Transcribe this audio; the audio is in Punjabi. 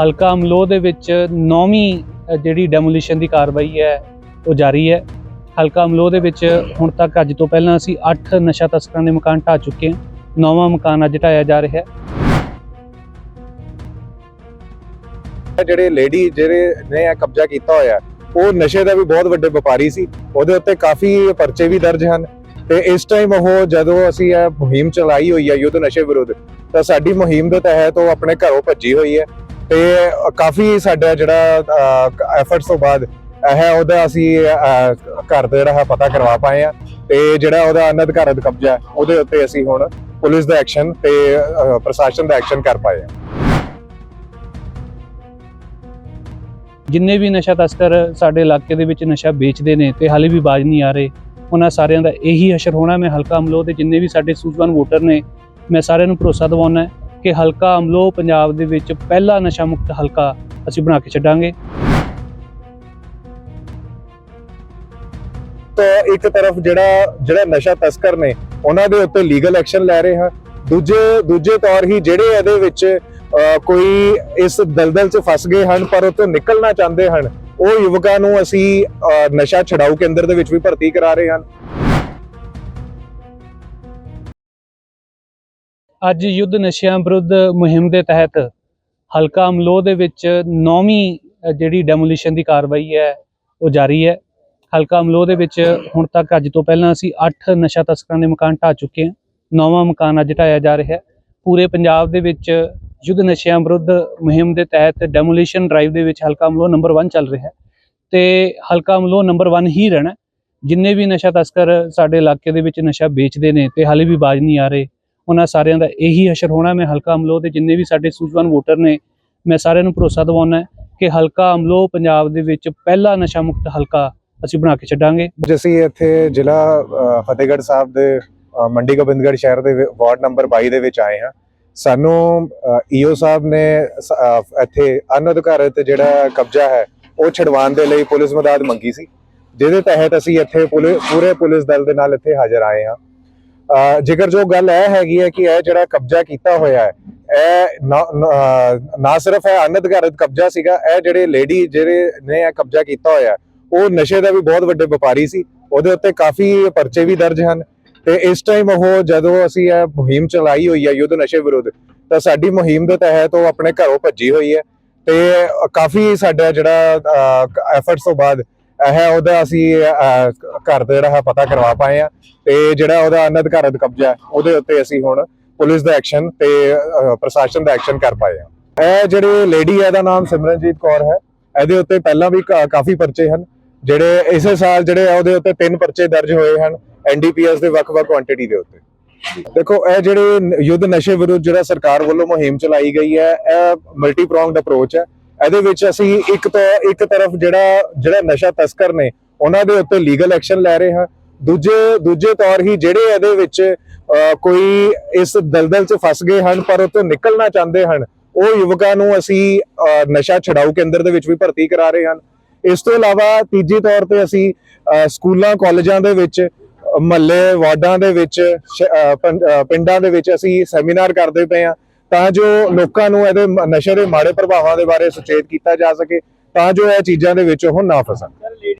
ਹਲਕਾ ਅਮਲੋਹ ਦੇ ਵਿੱਚ ਨੌਵੀਂ ਜਿਹੜੀ ਡੈਮੋਲੀਸ਼ਨ ਦੀ ਕਾਰਵਾਈ ਹੈ, ਉਹ ਜਾਰੀ ਹੈ। ਹਲਕਾ ਅਮਲੋਹ ਦੇ ਵਿੱਚ ਹੁਣ ਤੱਕ ਅੱਜ ਤੋਂ ਪਹਿਲਾਂ ਅਸੀਂ 8 ਨਸ਼ਾ ਤਸਕਰਾਂ ਦੇ ਮਕਾਨ ਢਾਹ ਚੁੱਕੇ ਹਾਂ। ਨੌਵਾਂ ਮਕਾਨ ਅੱਜ ਢਾਇਆ ਜਾ ਰਿਹਾ ਹੈ। ਜਿਹੜੇ ਲੇਡੀ ਜਿਹੜੇ ਨੇ ਇਹ ਕਬਜ਼ਾ ਕੀਤਾ ਹੋਇਆ, ਉਹ ਨਸ਼ੇ ਦਾ ਵੀ ਬਹੁਤ ਵੱਡੇ ਵਪਾਰੀ ਸੀ। ਉਹਦੇ ਉੱਤੇ ਕਾਫੀ ਪਰਚੇ ਵੀ ਦਰਜ ਹਨ। ਤੇ ਇਸ ਟਾਈਮ ਉਹ ਜਦੋਂ ਅਸੀਂ ਇਹ ਮੁਹਿੰਮ ਚਲਾਈ ਹੋਈ ਹੈ ਯੁੱਧ ਨਸ਼ੇ ਵਿਰੁੱਧ, ਤਾਂ ਸਾਡੀ ਮੁਹਿੰਮ ਦੇ ਤਹਿਤ ਉਹ ਆਪਣੇ ਘਰੋਂ ਭੱਜੀ ਹੋਈ ਹੈ। ਤੇ ਕਾਫੀ ਸਾਡਾ ਜਿਹੜਾ ਐਫਰਟਸ ਤੋਂ ਬਾਅਦ ਇਹ ਉਹਦਾ ਅਸੀਂ ਘਰ ਦਾ ਜਿਹੜਾ ਹੈ ਪਤਾ ਕਰਵਾ ਪਾਏ ਆ। ਤੇ ਜਿਹੜਾ ਉਹਦਾ ਅਨਧਿਕਾਰਤ ਕਬਜ਼ਾ ਉਹਦੇ ਉੱਤੇ ਅਸੀਂ ਹੁਣ ਪੁਲਿਸ ਦਾ ਐਕਸ਼ਨ ਤੇ ਪ੍ਰਸ਼ਾਸਨ ਦਾ ਐਕਸ਼ਨ ਕਰ ਪਾਏ ਆ। ਜਿੰਨੇ ਵੀ ਨਸ਼ਾ ਤਸਕਰ ਸਾਡੇ ਇਲਾਕੇ ਦੇ ਵਿੱਚ ਨਸ਼ਾ ਵੇਚਦੇ ਨੇ ਤੇ ਹਾਲੇ ਵੀ ਬਾਜ ਨਹੀਂ ਆ ਰਹੇ, ਉਹਨਾਂ ਸਾਰਿਆਂ ਦਾ ਇਹੀ ਅਸਰ ਹੋਣਾ, ਮੈਂ ਹਲਕਾ ਅਮਲੋਹ ਦੇ ਜਿੰਨੇ ਵੀ ਸਾਡੇ ਸੂਝਵਾਨ ਵੋਟਰ ਨੇ, ਮੈਂ ਸਾਰਿਆਂ ਨੂੰ ਭਰੋਸਾ ਦਿਵਾਉਣਾ ਕਿ ਹਲਕਾ ਅਮਲੋਹ ਪੰਜਾਬ ਦੇ ਵਿੱਚ ਪਹਿਲਾ ਨਸ਼ਾ ਮੁਕਤ ਹਲਕਾ ਅਸੀਂ ਬਣਾ ਕੇ ਛੱਡਾਂਗੇ। ਤਾਂ ਇੱਕ ਤਰਫ ਜਿਹੜਾ ਜਿਹੜਾ ਨਸ਼ਾ ਤਸਕਰ ਨੇ ਉਹਨਾਂ ਦੇ ਉੱਤੇ ਲੀਗਲ ਐਕਸ਼ਨ ਲੈ ਰਹੇ ਹਾਂ। ਦੂਜੇ ਦੂਜੇ ਤੌਰ ਹੀ ਜਿਹੜੇ ਇਹਦੇ ਵਿੱਚ ਅਹ, ਕੋਈ ਇਸ ਦਲਦਲ 'ਚ ਫਸ ਗਏ ਹਨ ਪਰ ਉੱਥੋਂ ਨਿਕਲਣਾ ਚਾਹੁੰਦੇ ਹਨ ਉਹ ਯੁਵਕਾਂ ਨੂੰ ਅਸੀਂ ਅਹ, ਨਸ਼ਾ ਛਡਾਊ ਕੇਂਦਰ ਦੇ ਵਿੱਚ ਵੀ ਭਰਤੀ ਕਰਾ ਰਹੇ ਹਨ ਅੱਜ ਯੁੱਧ ਨਸ਼ਿਆਂ ਵਿਰੁੱਧ ਮੁਹਿੰਮ ਦੇ ਤਹਿਤ ਹਲਕਾ ਅਮਲੋਹ ਦੇ ਵਿੱਚ ਨੌਵੀਂ ਜਿਹੜੀ ਡੈਮੋਲੀਸ਼ਨ ਦੀ ਕਾਰਵਾਈ ਹੈ, ਉਹ ਜਾਰੀ ਹੈ। ਹਲਕਾ ਅਮਲੋਹ ਦੇ ਵਿੱਚ ਹੁਣ ਤੱਕ ਅੱਜ ਤੋਂ ਪਹਿਲਾਂ ਅਸੀਂ 8 ਨਸ਼ਾ ਤਸਕਰਾਂ ਦੇ ਮਕਾਨ ਢਾਹ ਚੁੱਕੇ ਹਾਂ। ਨੌਵਾਂ ਮਕਾਨ ਅੱਜ ਢਾਇਆ ਜਾ ਰਿਹਾ ਹੈ। ਪੂਰੇ ਪੰਜਾਬ ਦੇ ਵਿੱਚ ਯੁੱਧ ਨਸ਼ਿਆਂ ਵਿਰੁੱਧ ਮੁਹਿੰਮ ਦੇ ਤਹਿਤ ਡੈਮੋਲੀਸ਼ਨ ਡਰਾਈਵ ਦੇ ਵਿੱਚ ਹਲਕਾ ਅਮਲੋਹ ਨੰਬਰ 1 ਚੱਲ ਰਿਹਾ ਹੈ। ਤੇ ਹਲਕਾ ਅਮਲੋਹ ਨੰਬਰ 1 ਹੀ ਰਹਿਣਾ ਜਿੰਨੇ ਵੀ ਨਸ਼ਾ ਤਸਕਰ ਸਾਡੇ ਇਲਾਕੇ ਦੇ ਵਿੱਚ ਨਸ਼ਾ ਵੇਚਦੇ ਨੇ ਤੇ ਹਾਲੇ ਵੀ ਬਾਜ ਨਹੀਂ ਆ ਰਹੇ ਉਹਨਾਂ ਸਾਰਿਆਂ ਦਾ ਇਹੀ ਅਸਰ ਹੋਣਾ, ਮੈਂ ਹਲਕਾ ਅਮਲੋਹ ਦੇ ਜਿੰਨੇ ਵੀ ਸਾਡੇ ਸੂਝਵਾਨ ਵੋਟਰ ਨੇ, ਮੈਂ ਸਾਰਿਆਂ ਨੂੰ ਭਰੋਸਾ ਦਿਵਾਉਣਾ ਕਿ ਹਲਕਾ ਅਮਲੋਹ ਪੰਜਾਬ ਦੇ ਵਿੱਚ ਪਹਿਲਾ ਨਸ਼ਾ ਮੁਕਤ ਹਲਕਾ ਅਸੀਂ ਬਣਾ ਕੇ ਛੱਡਾਂਗੇ। ਅੱਜ ਇੱਥੇ ਜ਼ਿਲ੍ਹਾ ਫਤਿਹਗੜ੍ਹ ਸਾਹਿਬ ਦੇ ਮੰਡੀ ਗੋਬਿੰਦਗੜ੍ਹ ਸ਼ਹਿਰ ਦੇ ਵਾਰਡ ਨੰਬਰ 22 ਦੇ ਵਿੱਚ ਆਏ ਹਾਂ। ਸਾਨੂੰ ਈਓ ਸਾਹਿਬ ਨੇ ਇੱਥੇ ਅਨਅਧਿਕਾਰਤ ਜਿਹੜਾ ਕਬਜ਼ਾ ਹੈ, ਉਹ ਛਡਵਾਉਣ ਦੇ ਲਈ ਪੁਲਿਸ ਮਦਦ ਮੰਗੀ ਸੀ। ਜਿਹਦੇ ਤਹਿਤ ਅਸੀਂ ਇੱਥੇ ਪੂਰੇ ਪੁਲਿਸ ਦਲ ਦੇ ਨਾਲ ਇੱਥੇ ਹਾਜ਼ਰ ਆਏ ਹਾਂ। ਅਹ, ਜੋ ਗੱਲ ਇਹ ਹੈਗੀ ਹੈ ਕਿ ਇਹ ਜਿਹੜਾ ਕਬਜ਼ਾ ਕੀਤਾ ਹੋਇਆ ਹੈ ਇਹ ਨਾ- ਸਿਰਫ ਇਹ ਅਨਅਧਿਕਾਰਤ ਕਬਜ਼ਾ ਸੀਗਾ ਇਹ ਜਿਹੜੇ ਲੇਡੀ ਜਿਹੜੇ ਨੇ ਇਹ ਕਬਜ਼ਾ ਕੀਤਾ ਹੋਇਆ ਉਹ ਨਸ਼ੇ ਦਾ ਵੀ ਬਹੁਤ ਵੱਡੇ ਵਪਾਰੀ ਸੀ ਉਹਦੇ ਉੱਤੇ ਕਾਫੀ ਪਰਚੇ ਵੀ ਦਰਜ ਹਨ ਤੇ ਇਸ ਟਾਈਮ ਉਹ ਜਦੋਂ ਅਸੀਂ ਇਹ ਮੁਹਿੰਮ ਚਲਾਈ ਹੋਈ ਹੈ ਯੁੱਧ ਨਸ਼ੇ ਵਿਰੁੱਧ ਤਾਂ ਸਾਡੀ ਮੁਹਿੰਮ ਦੇ ਤਹਿਤ ਉਹ ਆਪਣੇ ਘਰੋਂ ਭੱਜੀ ਹੋਈ ਹੈ ਤੇ ਕਾਫੀ ਸਾਡਾ ਜਿਹੜਾ ਐਫਰਟਸ ਤੋਂ ਬਾਅਦ ਇਹ ਉਹਦਾ ਅਸੀਂ ਘਰ ਦਾ ਜਿਹੜਾ ਹੈ ਪਤਾ ਕਰਵਾ ਪਾਏ ਆ। ਤੇ ਜਿਹੜਾ ਉਹਦਾ ਅਨਧਿਕਾਰਤ ਕਬਜ਼ਾ ਹੈ, ਉਹਦੇ ਉੱਤੇ ਅਸੀਂ ਹੁਣ ਪੁਲਿਸ ਦਾ ਐਕਸ਼ਨ ਤੇ ਪ੍ਰਸ਼ਾਸਨ ਦਾ ਐਕਸ਼ਨ ਕਰ ਪਾਏ ਆ। ਇਹ ਜਿਹੜੀ ਲੇਡੀ ਹੈ ਦਾ ਨਾਮ ਸਿਮਰਨਜੀਤ ਕੌਰ ਹੈ। ਇਹਦੇ ਉੱਤੇ ਪਹਿਲਾਂ ਵੀ ਕਾਫੀ ਪਰਚੇ ਹਨ। ਜਿਹੜੇ ਇਸੇ ਸਾਲ ਜਿਹੜੇ ਉਹਦੇ ਉੱਤੇ ਤਿੰਨ ਪਰਚੇ ਦਰਜ ਹੋਏ ਹਨ ਐਨਡੀਪੀਐਸ ਦੇ ਵੱਖ-ਵੱਖ ਕੁਆਂਟੀਟੀ ਦੇ ਉੱਤੇ। ਦੇਖੋ ਇਹ ਜਿਹੜੇ ਯੁੱਧ ਨਸ਼ੇ ਵਿਰੁੱਧ ਜਿਹੜਾ ਸਰਕਾਰ ਵੱਲੋਂ ਮੁਹਿੰਮ ਚਲਾਈ ਗਈ ਹੈ ਇਹ ਮਲਟੀ ਪ੍ਰੋਂਗਡ ਅਪਰੋਚ ਹੈ। ਇਹਦੇ ਵਿੱਚ ਅਸੀਂ ਇੱਕ ਤੋਂ ਇੱਕ ਤਰਫ ਜਿਹੜਾ ਜਿਹੜਾ ਨਸ਼ਾ ਤਸਕਰ ਨੇ, ਉਹਨਾਂ ਦੇ ਉੱਤੇ ਲੀਗਲ ਐਕਸ਼ਨ ਲੈ ਰਹੇ ਹਾਂ। ਦੂਜੇ ਦੂਜੇ ਤੌਰ ਹੀ ਜਿਹੜੇ ਇਹਦੇ ਵਿੱਚ ਕੋਈ ਇਸ ਦਲਦਲ 'ਚ ਫਸ ਗਏ ਹਨ ਪਰ ਉਹ ਤੋਂ ਨਿਕਲਣਾ ਚਾਹੁੰਦੇ ਹਨ, ਉਹ ਯੁਵਕਾਂ ਨੂੰ ਅਸੀਂ ਨਸ਼ਾ ਛਡਾਊ ਕੇਂਦਰ ਦੇ ਵਿੱਚ ਵੀ ਭਰਤੀ ਕਰਾ ਰਹੇ ਹਨ। ਇਸ ਤੋਂ ਇਲਾਵਾ ਤੀਜੀ ਤੌਰ ਤੇ ਅਸੀਂ ਸਕੂਲਾਂ, ਕਾਲਜਾਂ ਦੇ ਵਿੱਚ, ਮਹੱਲੇ, ਵਾਰਡਾਂ ਦੇ ਵਿੱਚ ਪਿੰਡਾਂ ਦੇ ਵਿੱਚ ਅਸੀਂ ਸੈਮੀਨਾਰ ਕਰਦੇ ਪਏ ਹਾਂ। ਤਾਂ ਜੋ ਲੋਕਾਂ ਨੂੰ ਇਹਦੇ ਨਸ਼ੇ ਦੇ ਮਾੜੇ ਪ੍ਰਭਾਵਾਂ ਦੇ ਬਾਰੇ ਸੁਚੇਤ ਕੀਤਾ ਜਾ ਸਕੇ, ਤਾਂ ਜੋ ਇਹ ਚੀਜ਼ਾਂ ਦੇ ਵਿੱਚ ਉਹ ਨਾ ਫਸਣ।